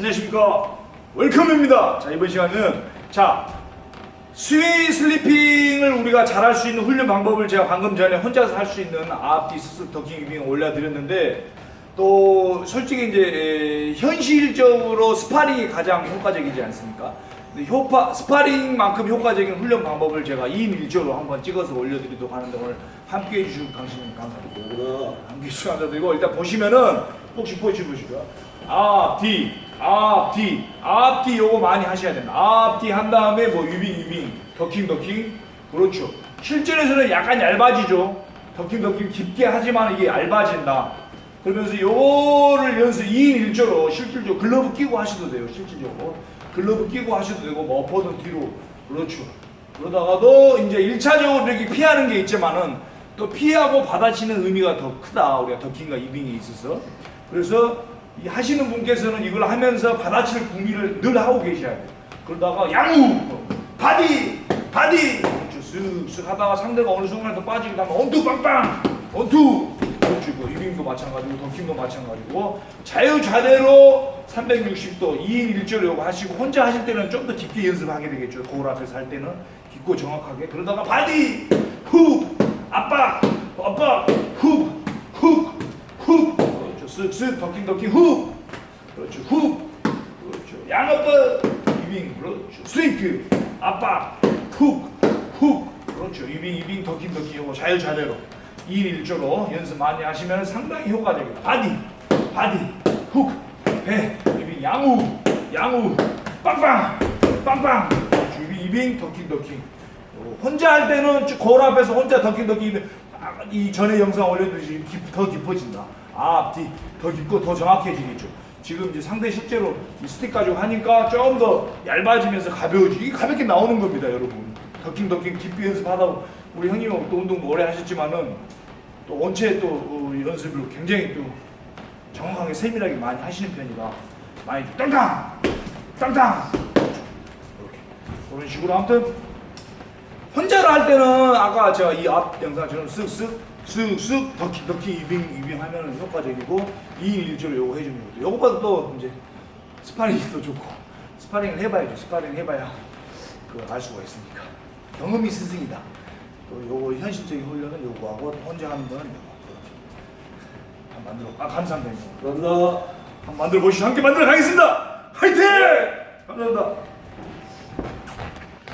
안녕하십니까. 웰컴입니다. 자 이번 시간은 자 스위 슬리핑을 우리가 잘할 수 있는 훈련 방법을 제가 방금 전에 혼자서 할 수 있는 앞뒤 스스 더킹 위빙 올려드렸는데 또 솔직히 이제 에, 현실적으로 스파링이 가장 효과적이지 않습니까? 효파, 스파링만큼 효과적인 훈련 방법을 제가 2인 1조로 한번 찍어서 올려드리도록 하는데 오늘 함께 해주신 강신님 감사드리고 함께 해주신 감사드리고 일단 보시면은 혹시 포즈 보시고요 앞 뒤 앞뒤. 앞뒤 요거 많이 하셔야 됩니다. 앞뒤 한 다음에 뭐 유빙 유빙 더킹 더킹. 그렇죠. 실전에서는 약간 얇아지죠. 더킹 더킹 깊게 하지만 이게 얇아진다. 그러면서 요거를 연습 2인 1조로 실질적으로 글러브 끼고 하셔도 돼요 실질적으로. 글러브 끼고 하셔도 되고 뭐 엎어든 뒤로. 그렇죠. 그러다가도 이제 1차적으로 이렇게 피하는 게 있지만은 또 피하고 받아치는 의미가 더 크다. 우리가 더킹과 이빙에 있어서. 그래서 이 하시는 분께서는 이걸 하면서 받아칠 구미를 늘 하고 계셔야 돼요. 그러다가 양우 바디 바디! 그렇죠. 쓱쓱 하다가 상대가 어느 순간 더 빠지게 되면 원투 빵빵! 원투! 그렇죠. 그 이빙도 마찬가지고 더킹도 마찬가지고 자유자대로 360도 2인 1조로 요거 하시고 혼자 하실 때는 좀 더 깊게 연습하게 되겠죠. 거울 앞에서 할 때는 깊고 정확하게. 그러다가 바디 훅 압박 압박 그렇죠 쓱쓱 더킹 더킹 훅. 그렇죠. 훅. 그렇죠. 양업법 이빙. 그렇죠. 스윙크. 압박. 훅훅. 그렇죠. 이빙 이빙 더킹 더킹 요거 자유자대로. 2인 1조로 연습 많이 하시면 상당히 효과적이다. 바디. 바디. 훅배. 이빙 양우. 양우. 빵빵. 빵빵. 그렇죠, 이빙 더킹 어, 혼자 할 때는 쭉 거울 앞에서 혼자 아, 이 전에 영상 올려두시 더 깊어진다. 아, 앞뒤 더 깊고 더 정확해지겠죠. 지금 이제 상대 실제로 이 스틱 가지고 하니까 조금 더 얇아지면서 가벼워지. 이게 가볍게 나오는 겁니다, 여러분. 더킹 깊이 연습하다 보- 우리 형님은 또 운동 오래 하셨지만은 또 원체 또 어, 연습을 굉장히 또 정확하게 세밀하게 많이 하시는 편이라 많이 땅땅 땅땅 이렇게 그런 식으로 아무튼 혼자로 할 때는 아까 제가 이 앞 영상처럼 쓱쓱 쓱쓱 더킹 더킹 이빙 이빙 하면은 효과적이고 2인 1조로 요거 해주는 거죠. 요거보다 또 이제 스파링이 더 좋고 스파링을 해봐야죠. 스파링 해봐야 그알 수가 있으니까 경험이 스승이다. 또 요거 현실적인 훈련은 요거하고 혼자 하는 거는 요거. 한번 만들어. 아 감사합니다. 감사합니다. 한번 만들어 보시죠. 함께 만들어 가겠습니다. 화이팅! 감사합니다.